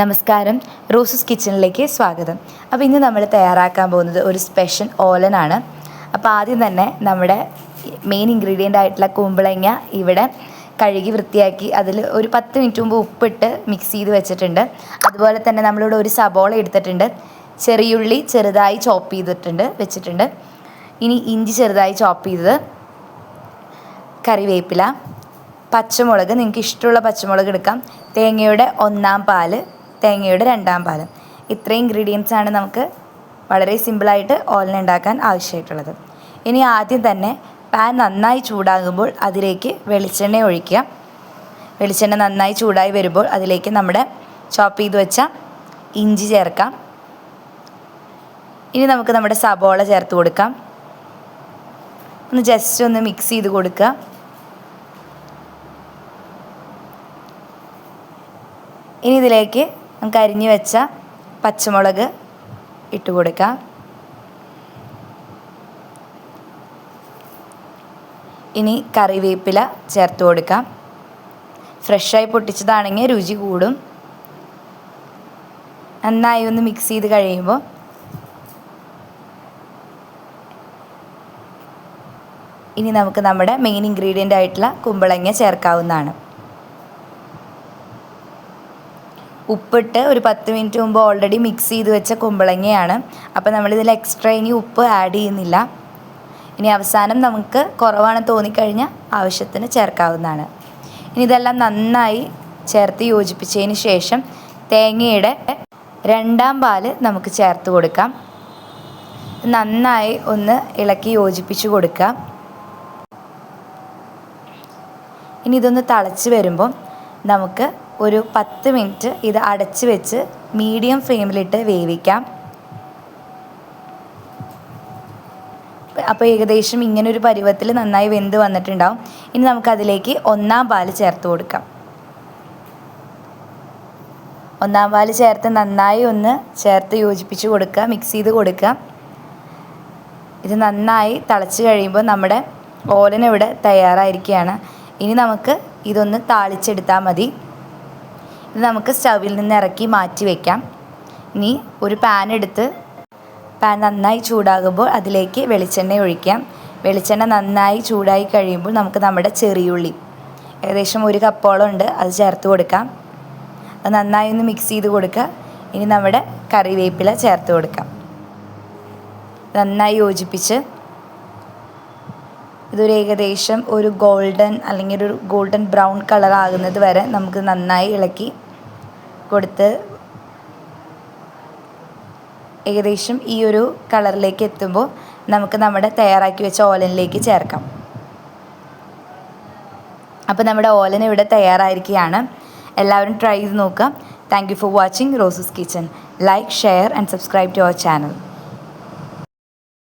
നമസ്കാരം. റോസസ് കിച്ചണിലേക്ക് സ്വാഗതം. അപ്പോൾ ഇന്ന് നമ്മൾ തയ്യാറാക്കാൻ പോകുന്നത് ഒരു സ്പെഷ്യൽ ഓലനാണ്. അപ്പോൾ ആദ്യം തന്നെ നമ്മുടെ മെയിൻ ഇൻഗ്രീഡിയന്റ് ആയിട്ടുള്ള കുമ്പളങ്ങ ഇവിടെ കഴുകി വൃത്തിയാക്കി അതിൽ ഒരു പത്ത് മിനിറ്റ് മുമ്പ് ഉപ്പിട്ട് മിക്സ് ചെയ്ത് വെച്ചിട്ടുണ്ട്. അതുപോലെ തന്നെ നമ്മളിവിടെ ഒരു സബോള എടുത്തിട്ടുണ്ട്. ചെറിയുള്ളി ചെറുതായി ചോപ്പ് ചെയ്തിട്ടുണ്ട് വെച്ചിട്ടുണ്ട്. ഇനി ഇഞ്ചി ചെറുതായി ചോപ്പ് ചെയ്തത് കറിവേപ്പില. പച്ചമുളക് നിങ്ങൾക്ക് ഇഷ്ടമുള്ള പച്ചമുളക് എടുക്കാം. തേങ്ങയുടെ ഒന്നാം പാൽ തേങ്ങയുടെ രണ്ടാം പാലം. ഇത്രയും ഇൻഗ്രീഡിയൻസ് ആണ് നമുക്ക് വളരെ സിമ്പിളായിട്ട് ഓലൻ ഉണ്ടാക്കാൻ ആവശ്യമായിട്ടുള്ളത്. ഇനി ആദ്യം തന്നെ പാൻ നന്നായി ചൂടാകുമ്പോൾ അതിലേക്ക് വെളിച്ചെണ്ണ ഒഴിക്കുക. വെളിച്ചെണ്ണ നന്നായി ചൂടായി വരുമ്പോൾ അതിലേക്ക് നമ്മുടെ ചോപ്പ് ചെയ്ത് വെച്ച ഇഞ്ചി ചേർക്കാം. ഇനി നമുക്ക് നമ്മുടെ സബോള ചേർത്ത് കൊടുക്കാം. ഒന്ന് ജസ്റ്റ് ഒന്ന് മിക്സ് ചെയ്ത് കൊടുക്കുക. ഇനി ഇതിലേക്ക് നമുക്ക് അരിഞ്ഞു വെച്ച പച്ചമുളക് ഇട്ട് കൊടുക്കാം. ഇനി കറിവേപ്പില ചേർത്ത് കൊടുക്കാം. ഫ്രഷായി പൊട്ടിച്ചതാണെങ്കിൽ രുചി കൂടും. നന്നായി ഒന്ന് മിക്സ് ചെയ്ത് കഴിയുമ്പോൾ ഇനി നമുക്ക് നമ്മുടെ മെയിൻ ഇൻഗ്രീഡിയന്റ് ആയിട്ടുള്ള കുമ്പളങ്ങ ചേർക്കാവുന്നതാണ്. ഉപ്പിട്ട് ഒരു പത്ത് മിനിറ്റ് മുമ്പ് ഓൾറെഡി മിക്സ് ചെയ്ത് വെച്ച കുമ്പളങ്ങയാണ്. അപ്പോൾ നമ്മളിതിൽ എക്സ്ട്രാ ഇനി ഉപ്പ് ആഡ് ചെയ്യുന്നില്ല. ഇനി അവസാനം നമുക്ക് കുറവാണ് തോന്നിക്കഴിഞ്ഞാൽ ആവശ്യത്തിന് ചേർക്കാവുന്നതാണ്. ഇനി ഇതെല്ലാം നന്നായി ചേർത്ത് യോജിപ്പിച്ചതിന് ശേഷം തേങ്ങയുടെ രണ്ടാം പാൽ നമുക്ക് ചേർത്ത് കൊടുക്കാം. നന്നായി ഒന്ന് ഇളക്കി യോജിപ്പിച്ച് കൊടുക്കാം. ഇനി ഇതൊന്ന് തിളച്ച് വരുമ്പോൾ നമുക്ക് ഒരു പത്ത് മിനിറ്റ് ഇത് അടച്ച് വെച്ച് മീഡിയം ഫ്ലെയിമിലിട്ട് വേവിക്കാം. അപ്പോൾ ഏകദേശം ഇങ്ങനെ ഒരു പരുവത്തിൽ നന്നായി വെന്ത് വന്നിട്ടുണ്ടാവും. ഇനി നമുക്കതിലേക്ക് ഒന്നാം പാൽ ചേർത്ത് കൊടുക്കാം. ഒന്നാം പാൽ ചേർത്ത് നന്നായി ഒന്ന് ചേർത്ത് യോജിപ്പിച്ച് കൊടുക്കുക മിക്സ് ചെയ്ത് കൊടുക്കുക. ഇത് നന്നായി തിളച്ച് കഴിയുമ്പോൾ നമ്മുടെ ഓലനിവിടെ തയ്യാറായിരിക്കുകയാണ്. ഇനി നമുക്ക് ഇതൊന്ന് താളിച്ചെടുത്താൽ മതി. ഇത് നമുക്ക് സ്റ്റൗവിൽ നിന്ന് ഇറക്കി മാറ്റി വയ്ക്കാം ഇനി ഒരു പാൻ എടുത്ത് പാൻ നന്നായി ചൂടാകുമ്പോൾ അതിലേക്ക് വെളിച്ചെണ്ണ ഒഴിക്കാം. വെളിച്ചെണ്ണ നന്നായി ചൂടായി കഴിയുമ്പോൾ നമുക്ക് നമ്മുടെ ചെറിയുള്ളി ഏകദേശം ഒരു കപ്പോളം ഉണ്ട് അത് ചേർത്ത് കൊടുക്കാം. അത് നന്നായി ഒന്ന് മിക്സ് ചെയ്ത് കൊടുക്കുക. ഇനി നമ്മുടെ കറിവേപ്പില ചേർത്ത് കൊടുക്കാം. നന്നായി യോജിപ്പിച്ച് ഇതൊരു ഏകദേശം ഒരു ഗോൾഡൻ അല്ലെങ്കിൽ ഒരു ഗോൾഡൻ ബ്രൗൺ കളർ ആകുന്നത് വരെ നമുക്ക് നന്നായി ഇളക്കി കൊടുത്ത് ഏകദേശം ഈ ഒരു കളറിലേക്ക് എത്തുമ്പോൾ നമുക്ക് നമ്മുടെ തയ്യാറാക്കി വെച്ച ഓലനിലേക്ക് ചേർക്കാം. അപ്പോൾ നമ്മുടെ ഓലൻ ഇവിടെ തയ്യാറായിരിക്കുകയാണ്. എല്ലാവരും ട്രൈ ചെയ്ത് നോക്കുക. Thank you for watching Roses kitchen like share and subscribe to our channel